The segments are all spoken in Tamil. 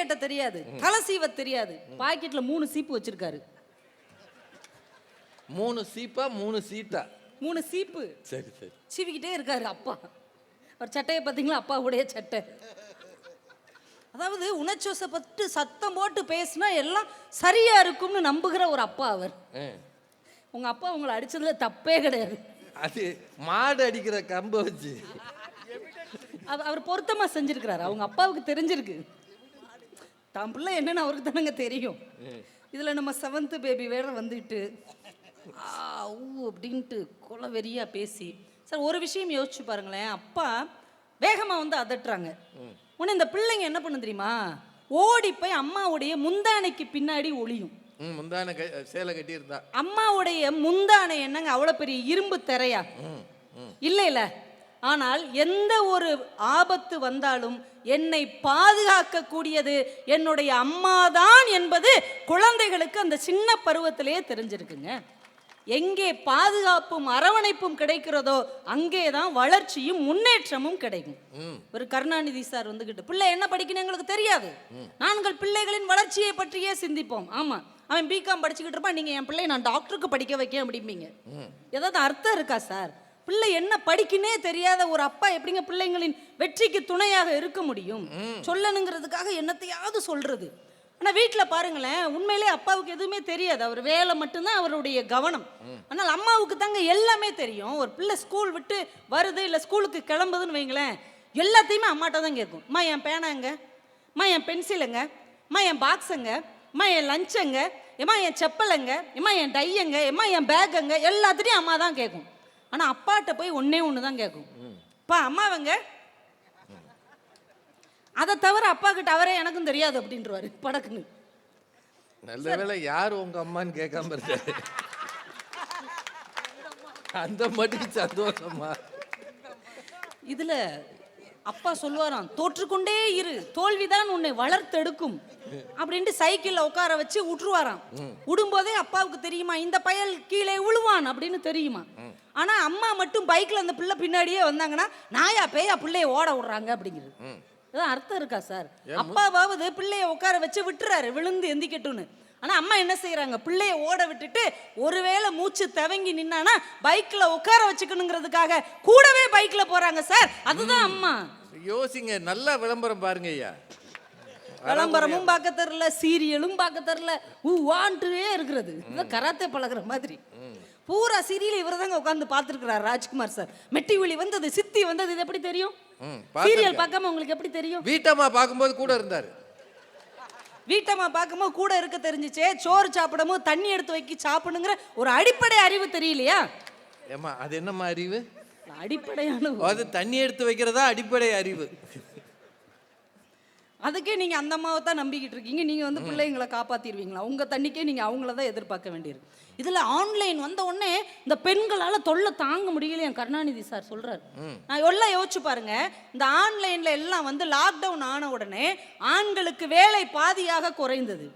கட்ட தெரியாது தலை சீவ தெரியாது. பாக்கெட்ல மூணு சீப்பு வச்சிருக்காரு. மூணு சீப்பா மூணு சீட்டா? மூணு சீப்பு. சரி சரி. சீவிக்கிட்டே இருக்காரு அப்பா. ஒரு சட்டையை பார்த்தீங்களா அப்பாவுடைய சட்டை. அதாவது உணர்ச்சோசப்பட்டு சத்தம் போட்டு பேசினா எல்லாம் சரியா இருக்கும்னு நம்புகிற ஒரு அப்பா அவர். உங்க அப்பா உங்களை அடிச்சதுல தப்பே கிடையாது. அது மாடு அடிக்கிற கம்பை வச்சு. அவ- அவர் பொருத்தமா செஞ்சிருக்கிறாரு. அவங்க அப்பாவுக்கு தெரிஞ்சிருக்கு. தான் பிள்ளை என்னன்னு அவருக்கு தானங்க தெரியும். இதுல நம்ம செவன்த் பேபி வேற வந்துட்டு ஆ, ஊ அப்படின்ட்டு கொலை வெறியா பேசி. சார் ஒரு விஷயம் யோசிச்சு பாருங்களேன். அப்பா வேகமா வந்து அதட்டுறாங்க. உடனே இந்த பிள்ளைங்க என்ன பண்ணு தெரியுமா? ஓடி போய் அம்மாவுடைய முந்தானைக்கு பின்னாடி ஒளியும். முந்தான சேலை கட்டியிருந்தா. அம்மாவுடைய முந்தானை என்னங்க அவ்வளோ பெரிய இரும்பு திரையா? இல்லை இல்ல ஆனால் எந்த ஒரு ஆபத்து வந்தாலும் என்னை பாதுகாக்கக்கூடியது என்னுடைய அம்மாதான் என்பது குழந்தைகளுக்கு அந்த சின்ன பருவத்திலேயே தெரிஞ்சிருக்குங்க. எங்கே பாதுகாப்பும் அரவணைப்பும் கிடைக்கிறதோ அங்கே தான் வளர்ச்சியும் முன்னேற்றமும் கிடைக்கும். ஒரு கருணாநிதி சார் வந்துகிட்டு பிள்ளை என்ன படிக்கணும் எங்களுக்கு தெரியாது. நாங்கள் பிள்ளைகளின் வளர்ச்சியை பற்றியே சிந்திப்போம். ஆமா. அவன் பிகாம் படிச்சுக்கிட்டு இருப்பான் நீங்க என் பிள்ளையை நான் டாக்டருக்கு படிக்க வைக்க அப்படிம்பீங்க. ஏதாவது அர்த்தம் இருக்கா சார்? பிள்ளை என்ன படிக்கினே தெரியாத ஒரு அப்பா எப்படிங்க பிள்ளைங்களின் வெற்றிக்கு துணையாக இருக்க முடியும்? சொல்லணுங்கிறதுக்காக என்னத்தையாவது சொல்றது. ஆனா வீட்ல பாருங்களேன் உண்மையிலே அப்பாவுக்கு எதுவுமே தெரியாது. அவர் வேலை மட்டும்தான் அவருடைய கவனம். ஆனால் அம்மாவுக்கு தாங்க எல்லாமே தெரியும். ஒரு பிள்ளை ஸ்கூல் விட்டு வருது இல்லை ஸ்கூலுக்கு கிளம்புதுன்னு வைங்களேன் எல்லாத்தையுமே அம்மாட்ட தான் கேட்கும். அம்மா என் பேனாங்க அம்மா என் பென்சிலுங்க அம்மா என் பாக்ஸுங்க அம்மா என் லஞ்சங்க ஏம்மா என் செப்பலுங்க ஏம்மா என் டையங்க ஏம்மா என் பேக்குங்க எல்லாத்துட்டையும் அம்மா தான் கேட்கும். ஆனால் அப்பாட்ட போய் ஒண்ணே ஒன்று தான் கேட்கும் அப்பா அம்மாவங்க? அதை தவிர அப்பா கிட்ட அவரே எனக்கும் தெரியாது அப்படின்றவாரு படக்குன்னு. நல்ல வேளை யார் உங்க அம்மான்னு கேட்காம இருக்காரு? அந்த மட்டும் சந்தோஷமா? இதுல அப்பா சொல்லுவாராம் தோற்றுக்கொண்டே இரு தோல்விதான் உன்னை வளர்த்தெடுக்கும். அப்படின்ட்டு சைக்கிள்ல உட்கார வச்சு விட்டுருவாராம் விடும்போதே அப்பாவுக்கு தெரியுமா இந்த பயல் கீழே விழுவான் அப்படின்னு தெரியுமா? ஆனா அம்மா மட்டும் பைக்ல அந்த பிள்ளை பின்னாடியே வந்தாங்கன்னா நாயா பேயா பிள்ளைய ஓட விடுறாங்க அப்படிங்கிறது. இதான் அர்த்தம் இருக்கா சார்? அப்பாவாவது பிள்ளைய உட்கார வச்சு விட்டுறாரு விழுந்து எந்திக்கட்டும்னு. ஆனா அம்மா என்ன செய்யறாங்க பிள்ளைய ஓட விட்டுட்டு ஒருவேளை மூச்சு தவங்கி நின்னானா பைக்ல உட்கார வச்சுக்கணுங்கிறதுக்காக கூடவே பைக்ல போறாங்க சார். அதுதான் அம்மா. யோசிங்க நல்லா விளம்பரம் பாருங்க ஐயா. விளம்பரமும் பார்க்க தெரில சீரியலும் பார்க்க தெரில ஊவான்ட்டுவே இருக்கிறது. இது கராத்தே பழகுற மாதிரி. பூரா சீரியல் இவர் தாங்க உட்காந்து பார்த்துருக்கிறார் ராஜ்குமார் சார். மெட்டி விழி வந்தது சித்தி வந்தது இது எப்படி தெரியும்? சீரியல் பார்க்காம உங்களுக்கு எப்படி தெரியும்? வீட்டம்மா பார்க்கும்போது கூட இருந்தாரு. வீட்டம்மா பார்க்கும்போது கூட இருக்க தெரிஞ்சுச்சே சோறு சாப்பிடும்போது தண்ணி எடுத்து வைக்கி சாப்பிடுங்கிற ஒரு அடிப்படை அறிவு தெரியலையா? ஏம்மா அது என்னம்மா அறிவு? அடிப்படையான அது தண்ணி எடுத்து வைக்கிறதா அடிப்படை அறிவு. அதுக்கே நீங்க அந்த அம்மாவை தான் நம்பிக்கிட்டு இருக்கீங்க. நீங்க வந்து பிள்ளைங்களை காப்பாத்திடுவீங்களா? உங்க தண்ணிக்கே நீங்க அவங்கள தான் எதிர்பார்க்க வேண்டியிருக்கு. இதுல ஆன்லைன் வந்த உடனே இந்த பெண்களால தொல்லை தாங்க முடியல என் கருணாநிதி சார் சொல்றாரு. நான் எல்லாம் யோசிச்சு பாருங்க. இந்த ஆன்லைன்ல எல்லாம் வந்து லாக்டவுன் ஆன உடனே ஆண்களுக்கு வேலை பாதியாக குறைந்தது.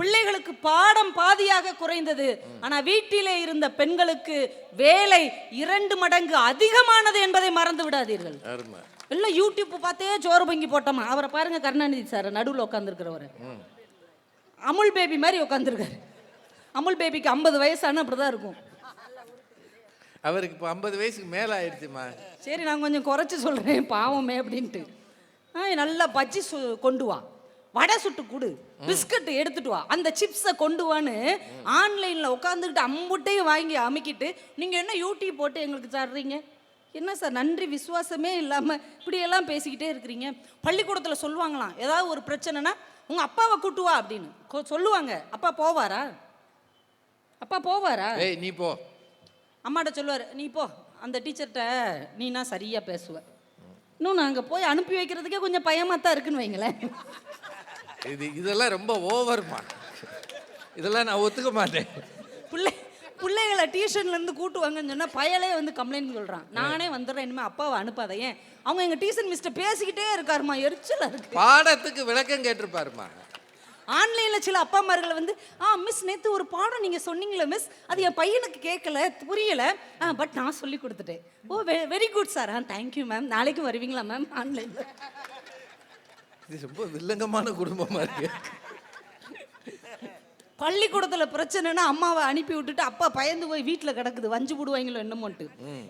பிள்ளைகளுக்கு பாடம் பாதியாக குறைந்தது. ஆனா வீட்டிலே இருந்த பெண்களுக்கு வேலை இரண்டு மடங்கு அதிகமானது என்பதை மறந்து விடாதீர்கள். எல்லாம் யூடியூப் பார்த்தே சோறு பொங்கி போட்டோமா? அவரை பாருங்க கருணாநிதி சார் நடுவில் உட்காந்துருக்கிறவர் அமுல் பேபி மாதிரி உட்காந்துருக்காரு அமுல் பேபிக்கு ஐம்பது வயசான அப்படிதான் இருக்கும். அவருக்கு இப்போ ஐம்பது வயசுக்கு மேலே ஆயிடுச்சுமா? சரி நான் கொஞ்சம் குறைச்சி சொல்கிறேன் பாவமே அப்படின்ட்டு. ஆ நல்லா பஜ்ஜி சு கொண்டு வா. வடை சுட்டு கொடு. பிஸ்கட் எடுத்துட்டு வா. அந்த சிப்ஸை கொண்டு வான்னு ஆன்லைனில் உட்காந்துக்கிட்டு அம்புட்டையும் வாங்கி அமுக்கிட்டு நீங்கள் என்ன யூடியூப் போட்டு எங்களுக்கு தர்றீங்க? என்ன சார் நன்றி விசுவாசமே இல்லாமல் இப்படியெல்லாம் பேசிக்கிட்டே இருக்கிறீங்க? பள்ளிக்கூடத்தில் சொல்லுவாங்களாம் ஏதாவது ஒரு பிரச்சனைனா உங்கள் அப்பாவை கூட்டு வா அப்படின்னு. சொல்லுவாங்க. அப்பா போவாரா? அப்பா போவாரா? ஏய் நீ போ. அம்மாட்ட சொல்லுவார் நீ போ. அந்த டீச்சர்கிட்ட நீனா சரியாக பேசுவ இன்னும் நாங்கள் போய் அனுப்பி வைக்கிறதுக்கே கொஞ்சம் பயமாக தான் இருக்குன்னு வைங்களேன். இது இதெல்லாம் ரொம்ப ஓவர்மா இதெல்லாம் நான் ஒத்துக்க மாட்டேன். பிள்ளைகளை டியூஷன்லேருந்து கூட்டுவாங்கன்னு சொன்னால் பயலே வந்து கம்ப்ளைண்ட் சொல்கிறான் நானே வந்துடுறேன் இனிமேல் அப்பாவை அனுப்பாத. ஏன்? அவங்க எங்கள் டியூஷன் மிஸ்டர் பேசிக்கிட்டே இருக்காருமா? எரிச்சலாக இருக்கு. பாடத்துக்கு விளக்கம் கேட்டிருப்பாருமா? ஆன்லைனில் சில அப்பாமார்கள் வந்து ஆ மிஸ் நேற்று ஒரு பாடம் நீங்கள் சொன்னீங்களே மிஸ் அது என் பையனுக்கு கேட்கல புரியல. ஆ பட் நான் சொல்லி கொடுத்துட்டேன். ஓ வெரி குட் சார் ஆ தேங்க்யூ மேம் நாளைக்கு வருவீங்களா மேம் ஆன்லைனில். இது ரொம்ப வில்லங்கமான குடும்பமா இருக்கு. பள்ளிக்கூடத்துல பிரச்சனைனா அம்மாவை அனுப்பி விட்டுட்டு அப்பா பயந்து போய் வீட்டில் கிடக்குது வஞ்சு போடுவாங்களோ என்னமோன்ட்டு.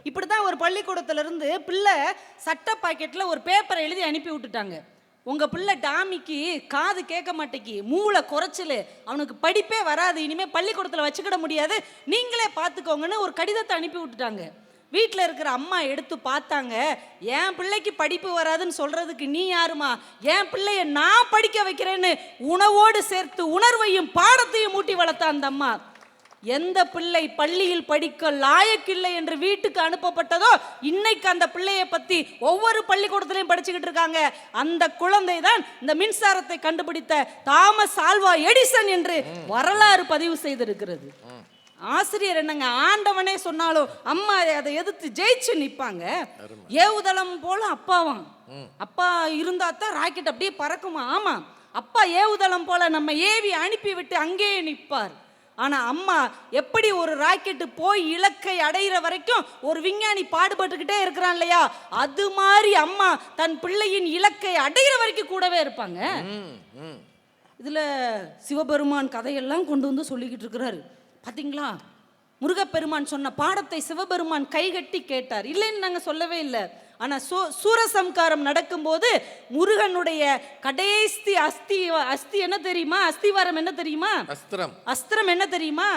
இப்படிதான் ஒரு பள்ளிக்கூடத்துல இருந்து பிள்ளை சட்ட பாக்கெட்ல ஒரு பேப்பரை எழுதி அனுப்பி விட்டுட்டாங்க. உங்க பிள்ளை டாமிக்கு காது கேட்க மாட்டேக்கி மூளை குறைச்சல் அவனுக்கு படிப்பே வராது இனிமே பள்ளிக்கூடத்துல வச்சுக்கிட முடியாது நீங்களே பார்த்துக்கோங்கன்னு ஒரு கடிதத்தை அனுப்பி விட்டுட்டாங்க. வீட்டில் இருக்கிற அம்மா எடுத்து பார்த்தாங்க என் பிள்ளைக்கு படிப்பு வராதுன்னு சொல்றதுக்கு நீ யாருமா? என் பிள்ளைய நான் படிக்க வைக்கிறேன்னு உணவோடு சேர்த்து உணர்வையும் பாடத்தையும் ஊட்டி வளர்த்த அந்த அம்மா. எந்த பிள்ளை பள்ளியில் படிக்க லாயக்கில்லை என்று வீட்டுக்கு அனுப்பப்பட்டதோ இன்னைக்கு அந்த பிள்ளையை பத்தி ஒவ்வொரு பள்ளிக்கூடத்திலையும் படிச்சுக்கிட்டு இருக்காங்க. அந்த குழந்தை தான் இந்த மின்சாரத்தை கண்டுபிடித்த தாமஸ் ஆல்வா எடிசன் என்று வரலாறு பதிவு செய்திருக்கிறது. ஆசிரியர் என்னங்க? ஆண்டவனே சொன்னாலும் அம்மா அதை எதிர்த்து ஜெயிச்சு நிப்பாங்க ஏவுதளம் போல அப்பாவாம். அப்பா இருந்தா தான் ராக்கெட் அப்படியே பறக்குமா? ஆமா. அப்பா ஏவுதளம் போல நம்ம ஏவி அனுப்பி விட்டு அங்கேயே நிற்பார். ஆனா அம்மா எப்படி ஒரு ராக்கெட்டு போய் இலக்கை அடையிற வரைக்கும் ஒரு விஞ்ஞானி பாடுபட்டுக்கிட்டே இருக்கிறான் இல்லையா? அது மாதிரி அம்மா தன் பிள்ளையின் இலக்கை அடையிற வரைக்கும் கூடவே இருப்பாங்க. இதில் சிவபெருமான் கதையெல்லாம் கொண்டு வந்து சொல்லிக்கிட்டு இருக்கிறாரு. பார்த்தீங்களா முருகப்பெருமான் சொன்ன பாடத்தை சிவபெருமான் கைகட்டி கேட்டார். இல்லைன்னு நாங்கள் சொல்லவே இல்லை. ஆனால் சூ சூரசம்காரம் நடக்கும்போது முருகனுடைய கடைசி அஸ்தி அஸ்தி என்ன தெரியுமா? அஸ்திவாரம் என்ன தெரியுமா? அஸ்திரம். அஸ்திரம் என்ன தெரியுமா?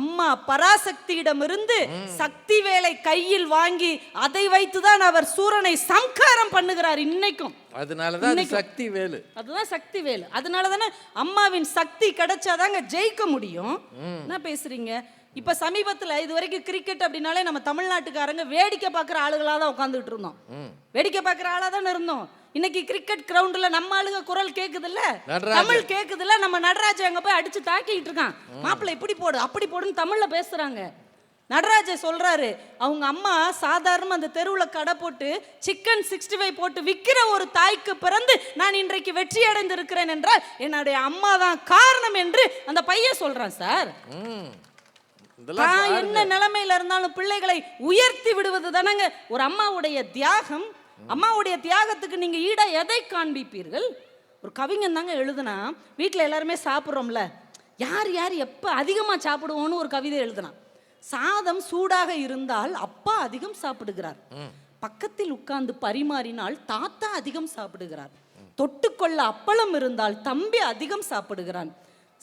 அம்மா பராசக்தியிடமிருந்து சக்தி வேலை கையில் வாங்கி அதை வைத்துதான் அவர் சூரனை சம்காரம் பண்ணுகிறார் இன்னைக்கும். அதனாலதான் அது சக்தி வேலு. அதுதான் சக்தி வேலு. அதனால தானே அம்மாவின் சக்தி கிடைச்சாதாங்க ஜெயிக்க முடியும். என்ன பேசுறீங்க? இப்ப சமீபத்துல இது வரைக்கும் கிரிக்கெட் அப்படின்னாலே நம்ம தமிழ்நாட்டுக்காரங்க வேடிக்கை பார்க்குற ஆளுகளா தான் உட்காந்துட்டு இருந்தோம். வேடிக்கை பார்க்குற ஆளா தானே இருந்தோம். இன்னைக்கு கிரிக்கெட் கிரவுண்ட்ல நம்ம ஆளுங்க குரல் கேக்குதுல்ல? நடராஜன். தமிழ் கேக்குதுல்ல? நம்ம நடராஜ அங்க போய் அடிச்சு தாக்கிட்டு இருக்கான். மாப்பிள்ளை இப்படி போடு அப்படி போடுன்னு தமிழ்ல பேசுறாங்க. நடராஜ சொல்றாரு அவங்க அம்மா சாதாரண அந்த தெருவுல கடை போட்டு சிக்கன் சிக்ஸ்டி ஃபைவ் போட்டு விற்கிற ஒரு தாய்க்கு பிறந்து நான் இன்றைக்கு வெற்றி அடைந்திருக்கிறேன் என்றால் என்னுடைய அம்மா தான் காரணம் என்று அந்த பையன் சொல்றான் சார். தான். என்ன நிலைமையில இருந்தாலும் பிள்ளைகளை உயர்த்தி விடுவது தானங்க. ஒரு அம்மாவுடைய தியாகம் அம்மாவுடைய தியாகத்துக்கு நீங்க ஈடா எதை காண்பிப்பீர்கள்? ஒரு கவிஞன் தாங்க எழுதுனா வீட்டில் எல்லாருமே சாப்பிட்றோம்ல யார் யார் எப்போ அதிகமாக சாப்பிடுவோன்னு ஒரு கவிதை எழுதுனான் சாதம் சூடாக இருந்தால் அப்பா அதிகம் சாப்பிடுகிறார். பக்கத்தில் உட்கார்ந்து பரிமாறினால் தாத்தா அதிகம் சாப்பிடுகிறார். தொட்டுக்கொள்ள அப்பளம் இருந்தால் தம்பி அதிகம் சாப்பிடுகிறான்.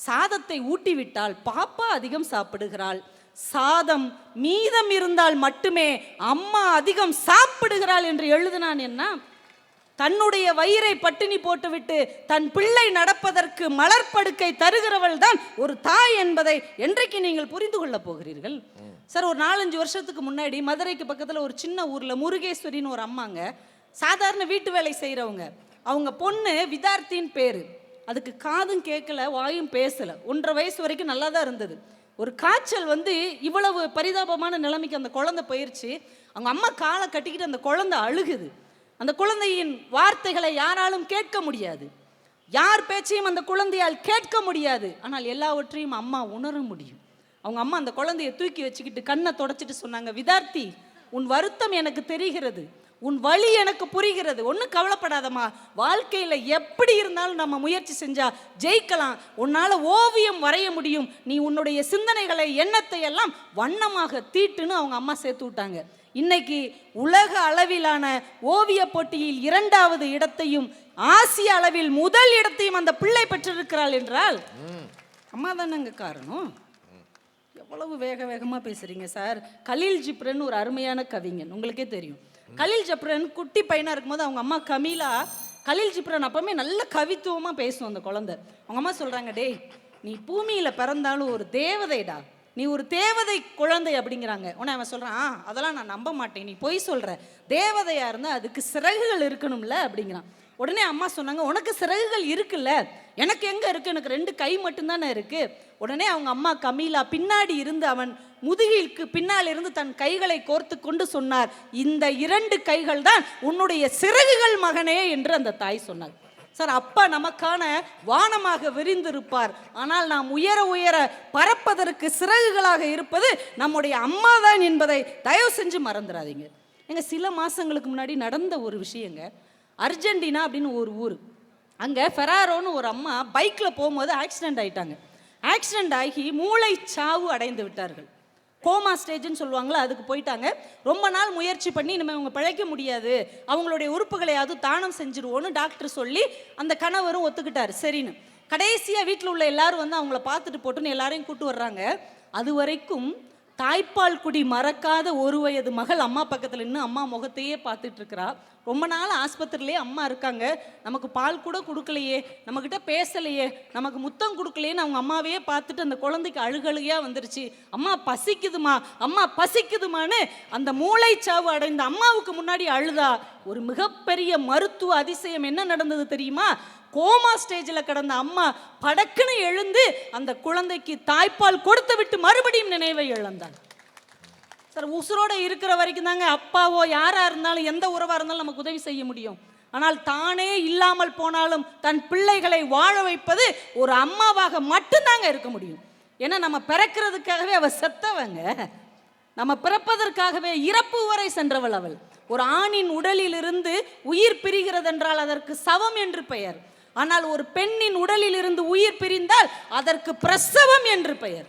சாதத்தை ஊட்டிவிட்டால் பாப்பா அதிகம் சாப்பிடுகிறாள். சாதம் மீதம் இருந்தால் மட்டுமே அம்மா அதிகம் சாப்பிடுகிறாள் என்று எழுதினான் என்ன? தன்னுடைய வயிறை பட்டினி போட்டுவிட்டு தன் பிள்ளை நடப்பதற்கு மலர்படுக்கை தருகிறவள் தான் ஒரு தாய் என்பதை என்றைக்கு நீங்கள் புரிந்து கொள்ளப் போகிறீர்கள்? சார் ஒரு நாலஞ்சு வருஷத்துக்கு முன்னாடி மதுரைக்கு பக்கத்தில் ஒரு சின்ன ஊரில் முருகேஸ்வரின்னு ஒரு அம்மாங்க. சாதாரண வீட்டு வேலை செய்கிறவங்க அவங்க பொண்ணு விதார்த்தின்னு பேர். அதுக்கு காதும் கேட்கல வாயும் பேசலை. ஒன்றரை வயசு வரைக்கும் நல்லா தான் இருந்தது. ஒரு காய்ச்சல் வந்து இவ்வளவு பரிதாபமான நிலைமைக்கு அந்த குழந்தை போயிருச்சு. அவங்க அம்மா காலை கட்டிக்கிட்டு அந்த குழந்தை அழுகுது. அந்த குழந்தையின் வார்த்தைகளை யாராலும் கேட்க முடியாது. யார் பேச்சையும் அந்த குழந்தையால் கேட்க முடியாது. ஆனால் எல்லாவற்றையும் அம்மா உணர முடியும். அவங்க அம்மா அந்த குழந்தையை தூக்கி வச்சுக்கிட்டு கண்ணை தொடச்சிட்டு சொன்னாங்க விதார்த்தி உன் வருத்தம் எனக்கு தெரிகிறது. உன் வழி எனக்கு புரிகிறது. ஒன்றும் கவலைப்படாதம்மா. வாழ்க்கையில் எப்படி இருந்தாலும் நம்ம முயற்சி செஞ்சா ஜெயிக்கலாம். உன்னால் ஓவியம் வரைய முடியும். நீ உன்னுடைய சிந்தனைகளை எண்ணத்தை எல்லாம் வண்ணமாக தீட்டுன்னு அவங்க அம்மா சேர்த்து விட்டாங்க. இன்னைக்கு உலக அளவிலான ஓவிய போட்டியில் இரண்டாவது இடத்தையும் ஆசிய அளவில் முதல் இடத்தையும் அந்த பிள்ளை பெற்றிருக்கிறாள் என்றால் அம்மா தானங்க காரணம்? எவ்வளவு வேக வேகமாக பேசுறீங்க சார். கலீல் ஜிப்ரன் ஒரு அருமையான கவிஞன். உங்களுக்கே தெரியும். கலீல் ஜப்ரன் குட்டி பையனாக இருக்கும்போது அவங்க அம்மா கமீலா கலீல் ஜிப்ரன் அப்பவுமே நல்ல கவித்துவமாக பேசும் அந்த குழந்தை. அவங்க அம்மா சொல்கிறாங்க டேய் நீ பூமியில் பிறந்தாலும் ஒரு தேவதைடா. நீ ஒரு தேவதை குழந்தை அப்படிங்கிறாங்க. உடனே அவன் சொல்கிறான் "ஆ, அதெல்லாம் நான் நம்ப மாட்டேன். நீ பொய் சொல்கிற தேவதையாக இருந்தால் அதுக்கு சிறகுகள் இருக்கணும்ல அப்படிங்கிறான். உடனே அம்மா சொன்னாங்க உனக்கு சிறகுகள் இருக்குல்ல? எனக்கு எங்கே இருக்குது எனக்கு ரெண்டு கை மட்டும்தானே இருக்குது உடனே அவங்க அம்மா கமீலா பின்னாடி இருந்து அவன் முதுகிற்கு பின்னால் இருந்து தன் கைகளை கோர்த்து கொண்டு சொன்னார் இந்த இரண்டு கைகள் தான் உன்னுடைய சிறகுகள் மகனே என்று அந்த தாய் சொன்னார் சார் அப்பா நமக்கான வானமாக விரிந்திருப்பார். ஆனால் நாம் உயர உயர பறப்பதற்கு சிறகுகளாக இருப்பது நம்முடைய அம்மா தான் என்பதை தயவு செஞ்சு மறந்துடாதீங்க. எங்கள் சில மாதங்களுக்கு முன்னாடி நடந்த ஒரு விஷயங்க. அர்ஜென்டினா அப்படின்னு ஒரு ஊர். அங்கே ஃபெராரோன்னு ஒரு அம்மா பைக்கில் போகும்போது ஆக்சிடெண்ட் ஆகிட்டாங்க ஆக்சிடெண்ட் ஆகி மூளை சாவு அடைந்து விட்டார்கள். கோமா ஸ்டேஜ்னு சொல்லுவாங்களா அதுக்கு போயிட்டாங்க. ரொம்ப நாள் முயற்சி பண்ணி இனிமேல் அவங்க பிழைக்க முடியாது. அவங்களுடைய உறுப்புகளையாவது தானம் செஞ்சுருவோன்னு டாக்டர் சொல்லி அந்த கணவரும் ஒத்துக்கிட்டார். சரின்னு. கடைசியாக வீட்டில் உள்ள எல்லாரும் வந்து அவங்கள பார்த்துட்டு போட்டுன்னு எல்லாரையும் கூட்டு வர்றாங்க. அது வரைக்கும் தாய்ப்பால் குடி மறக்காத ஒரு வயது மகள் அம்மா பக்கத்தில் நின்று அம்மா முகத்தையே பார்த்துட்டு இருக்கிறா ரொம்ப நாள் ஆஸ்பத்திரிலே அம்மா இருக்காங்க. நமக்கு பால் கூட கொடுக்கலையே. நம்மக்கிட்ட பேசலையே. நமக்கு முத்தம் கொடுக்கலையேன்னு அவங்க அம்மாவையே பார்த்துட்டு அந்த குழந்தைக்கு அழுகழுகையா வந்துருச்சு. அம்மா பசிக்குதுமா? அம்மா பசிக்குதுமான்னு அந்த மூளைச்சாவு அடைந்த அம்மாவுக்கு முன்னாடி அழுதா. ஒரு மிகப்பெரிய மருத்துவ அதிசயம் என்ன நடந்தது தெரியுமா? கோமா ஸ்டேஜில் கிடந்த அம்மா படக்குன்னு எழுந்து அந்த குழந்தைக்கு தாய்ப்பால் கொடுத்து விட்டு மறுபடியும் நினைவை இழந்தாள் சார் உசுரோட இருக்கிற வரைக்கும் தாங்க அப்பாவோ யாரா இருந்தாலும் எந்த உறவா இருந்தாலும் நமக்கு உதவி செய்ய முடியும். ஆனால் தானே இல்லாமல் போனாலும் தன் பிள்ளைகளை வாழ வைப்பது ஒரு அம்மாவாக மட்டும்தாங்க இருக்க முடியும். ஏன்னா நம்ம பிறக்கிறதுக்காகவே அவ செத்தவங்க. நம்ம பிறப்பதற்காகவே இறப்பு வரை சென்றவள் அவள். ஒரு ஆணின் உடலிலிருந்து உயிர் பிரிகிறதென்றால் அதற்கு சவம் என்று பெயர். ஆனால் ஒரு பெண்ணின் உடலில் இருந்து உயிர் பிரிந்தால் அதற்கு பிரசவம் என்று பெயர்.